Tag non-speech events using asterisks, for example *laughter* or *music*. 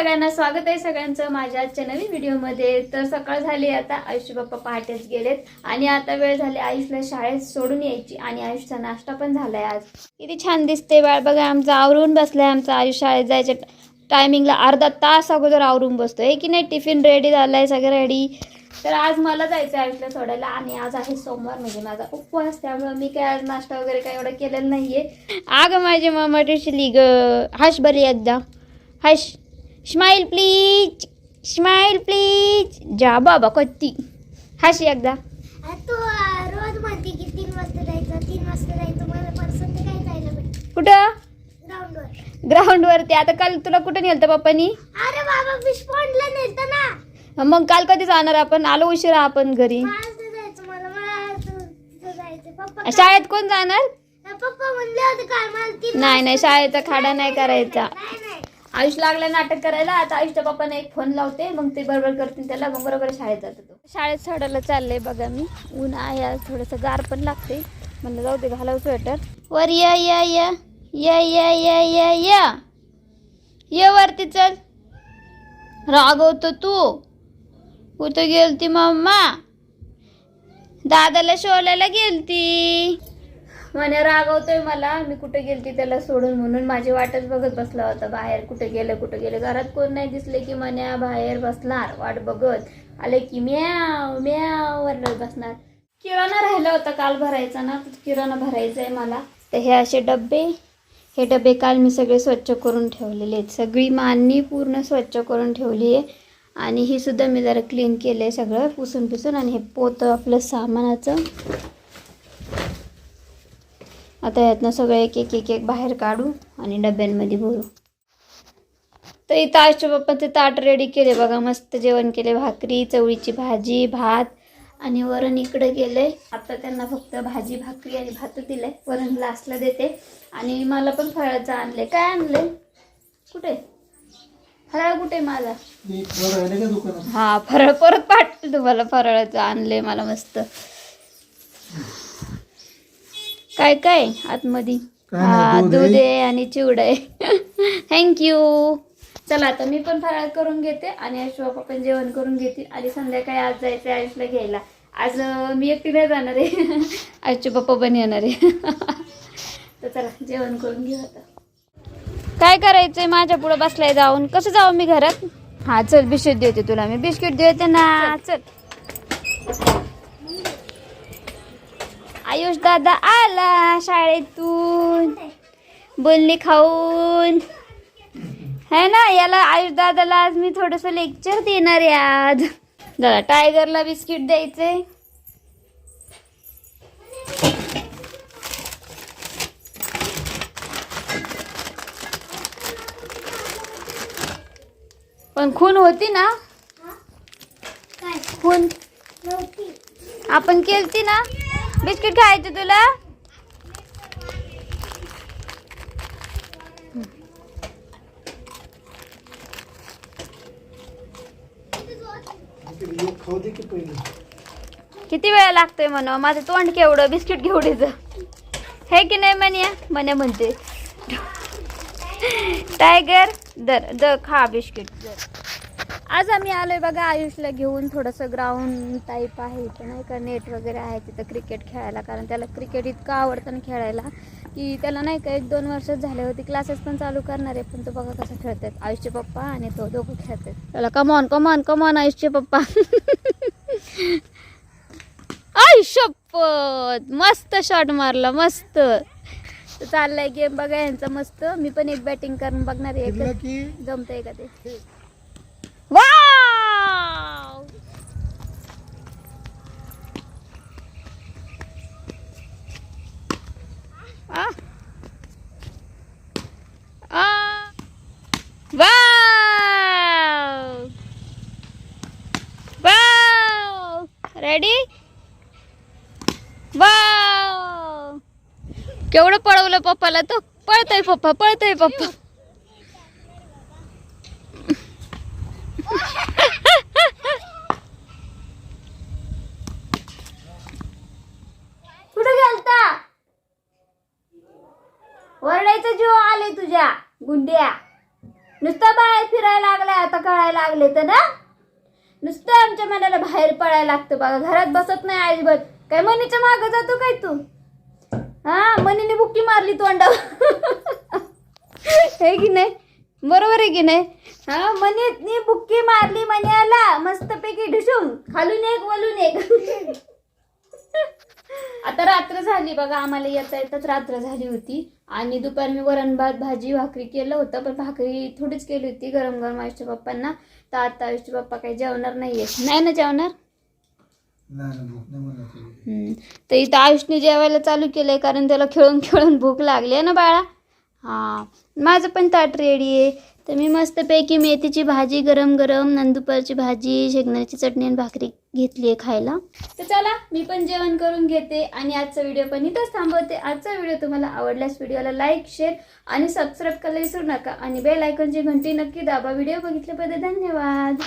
सगळ्यांना स्वागत आहे सगळ्यांचं माझ्या आजच्या नवीन व्हिडिओमध्ये. तर सकाळ झाली आता. आयुष बाप्पा पहाटेच गेलेत. आणि आता वेळ झाली आयुषला शाळेत सोडून यायची आणि आयुषचा नाश्ता पण झालाय आज. किती छान दिसते बाळ. बघा आमचं आवरून बसलाय आमचा आयुष शाळेत जायच्या टायमिंगला अर्धा तास अगोदर आवरून बसतोय. की नाही? टिफिन रेडी झालाय सगळं रेडी तर आज मला जायचं आहे आयुषला सोडायला आणि आज आहे सोमवार म्हणजे माझा उपवास त्यामुळे मी काय आज नाश्ता वगैरे काय एवढं केलेलं नाहीये. अगं माझी मामा टिशली ग हश बरी एकदा. हश स्माइल प्लीज स्माइल प्लीज जा बाबा कत्ती हशी एकदा. तू रोज म्हणते की तीन वाजता जायचं तीन वाजता जायचं. मला जायला भेट कुठं? ग्राउंडवर ग्राउंड वरती. आता काल तुला कुठं नेलतं पप्पानी? अरे बाबा फिश पॉइंटला नेलतं ना. मग काल कधी जाणार आपण? आलो उशिरा आपण घरी. शाळेत कोण जाणार? पप्पा म्हणले होते काल मला नाही नाही शाळेचा खाडा नाही करायचा. आयुष लागला नाटक करायला आता आयुषच्या पप्पाने एक फोन लावते मग ते बरोबर करतील त्याला मग बरोबर शाळेत जातो तो. शाळेत सोडायला चाललंय बघा मी. ऊन आहे आज थोडंसं गार पण लागते. म्हणलं जाऊ दे घालावं स्वेटर वर या या या या या या या या. ये वरती चल. रागवतो तू. कुठं गेलती मम्मा? दादाला शोलायला गेलती. म्हणे रागवतोय मला. मी कुठे गेलती त्याला सोडून म्हणून माझी वाटच बघत बसला होता. बाहेर कुठे गेलं कुठे गेलं. घरात कोण नाही दिसले की म्हणे बाहेर बसणार वाट बघत. आले की म्याव म्याव वरडत बसणार. किराणा राहिला होता काल भरायचा ना तर किराणा भरायचा आहे मला. तर हे असे डबे हे डबे काल मी सगळे स्वच्छ करून ठेवलेले आहेत. सगळी मांडणी पूर्ण स्वच्छ करून ठेवली आहे आणि ही सुद्धा मी जरा क्लीन केलं आहे सगळं पुसून पुसून आणि हे पोतं आपलं सामानाचं. आता यातनं सगळं एक एक एक एक बाहेर काढू आणि डब्यांमध्ये भरू. तर इथं आजच्या बाप्पाचे ताट रेडी केले बघा. मस्त जेवण केले. भाकरी चवळीची भाजी भात आणि वरण इकडे गेले आता त्यांना फक्त भाजी भाकरी आणि भात दिलंय. वरण लास्टला देते. आणि मला पण फळाचं आणले काय आणले कुठे? फराळ कुठे माझा? हा फराळ. परत पाठवते तुम्हाला. फराळाचं आणले मला मस्त. काय काय? आतमध्ये. काय हा दूध दूध आहे. आहे आणि चिवड आहे. *laughs* थँक्यू चला आता मी पण फराळ करून घेते आणि अश्वा पण जेवण करून घेतील. आणि संध्याकाळी आज जायचं आहे आयुषला घ्यायला. आज अं, मी एकटी नाही जाणार आहे. *laughs* आयुषचे पप्पा पण येणार आहे. *laughs* तर चला जेवण करून घेऊ आता. काय करायचंय? माझ्या पुढे बसलाय जाऊन. कसं जाऊ मी घरात? हा चल बिस्किट देते तुला मी. बिस्किट देते ना चल. आयुष दादा आला शाळेतून. बोलणी खाऊन. है ना? याला आयुष दादाला आज मी थोडस लेक्चर देणार आहे आज. दादा टायगरला बिस्किट द्यायचे. पण खून होती ना? खून? आपण केलती ना? बिस्किट खायचं तुला? खाऊ दे की पहिले किती वेळ लागतोय म्हणा माझं तोंड केवढं? बिस्किट घेवडीचं हे की नाही म्हण्या म्हणे म्हणते. टायगर दर द खा बिस्किट. दर आज आम्ही आलोय बघा आयुषला घेऊन थोडंसं ग्राउंड टाईप आहे इथं नाही का? नेट वगैरे आहे तिथं क्रिकेट खेळायला कारण त्याला क्रिकेट इतकं आवडतं ना खेळायला की त्याला नाही का एक दोन वर्षच झाले होते क्लासेस पण चालू करणार आहे पण तो बघा कसं खेळतात आयुषचे पप्पा आणि तो दोघं खेळतात त्याला कमॉन कमॉन कमॉन आयुषचे पप्पा. *laughs* आय शपथ! मस्त शॉट मारला मस्त. चाललाय गेम बघा यांचा मस्त. मी पण एक बॅटिंग करून बघणार आहे. जमतंय का ते? ¡Wow! ¡Ah! ¡Ah! ¡Wow! ¡Wow! ¿Ready? ¡Wow! ¿Qué hora para papá? ¿La tú? ¡Párate, papá! ¡Párate, papá! ¡Párate, papá! ओरडायचं जीव आले तुझ्या गुंड्या. नुसतं बाहेर फिरायला लागलाय आता कळायला लागले तर ना? नुसतं आमच्या मनाला बाहेर पडायला लागतं बघा. घरात बसत नाही अजिबात. काय मनीच्या मागं जातो काय तू? हा मनीने बुक्की मारली तोंडावर. हे की नाही? बरोबर आहे की नाही? हा मनीने बुक्की मारली मन्याला मस्तपैकी ढुसून खालून एक वलून एक. झाली बघा आम्हाला येता येताच रात्र झाली होती. आणि दुपारी मी वरण भात भाजी भाकरी केलं होतं पण भाकरी थोडीच केली होती गरम गरम आयुष्य पप्पांना तर आता आयुष्य पप्पा काही जेवणार नाहीये. नाही ना जेवणार. तर इथं आयुषने जेवायला चालू केलंय कारण त्याला खेळून खेळून भूक लागली आहे ना बाळा? हां. माझं पण ताट रेडी आहे. तर मी मस्तपैकी मेथीची भाजी गरम गरम नंदुपारची भाजी शेंगदाण्याची चटणी आणि भाकरी घेतली आहे खायला. तर चला मी पण जेवण करून घेते आणि आजचा व्हिडिओ पण इथंच थांबवते. आजचा व्हिडिओ तुम्हाला आवडल्यास व्हिडिओला लाईक शेअर आणि सबस्क्राईब करायला विसरू नका. आणि बेल आयकॉनची घंटी नक्की दाबा. व्हिडिओ बघितल्याबद्दल धन्यवाद.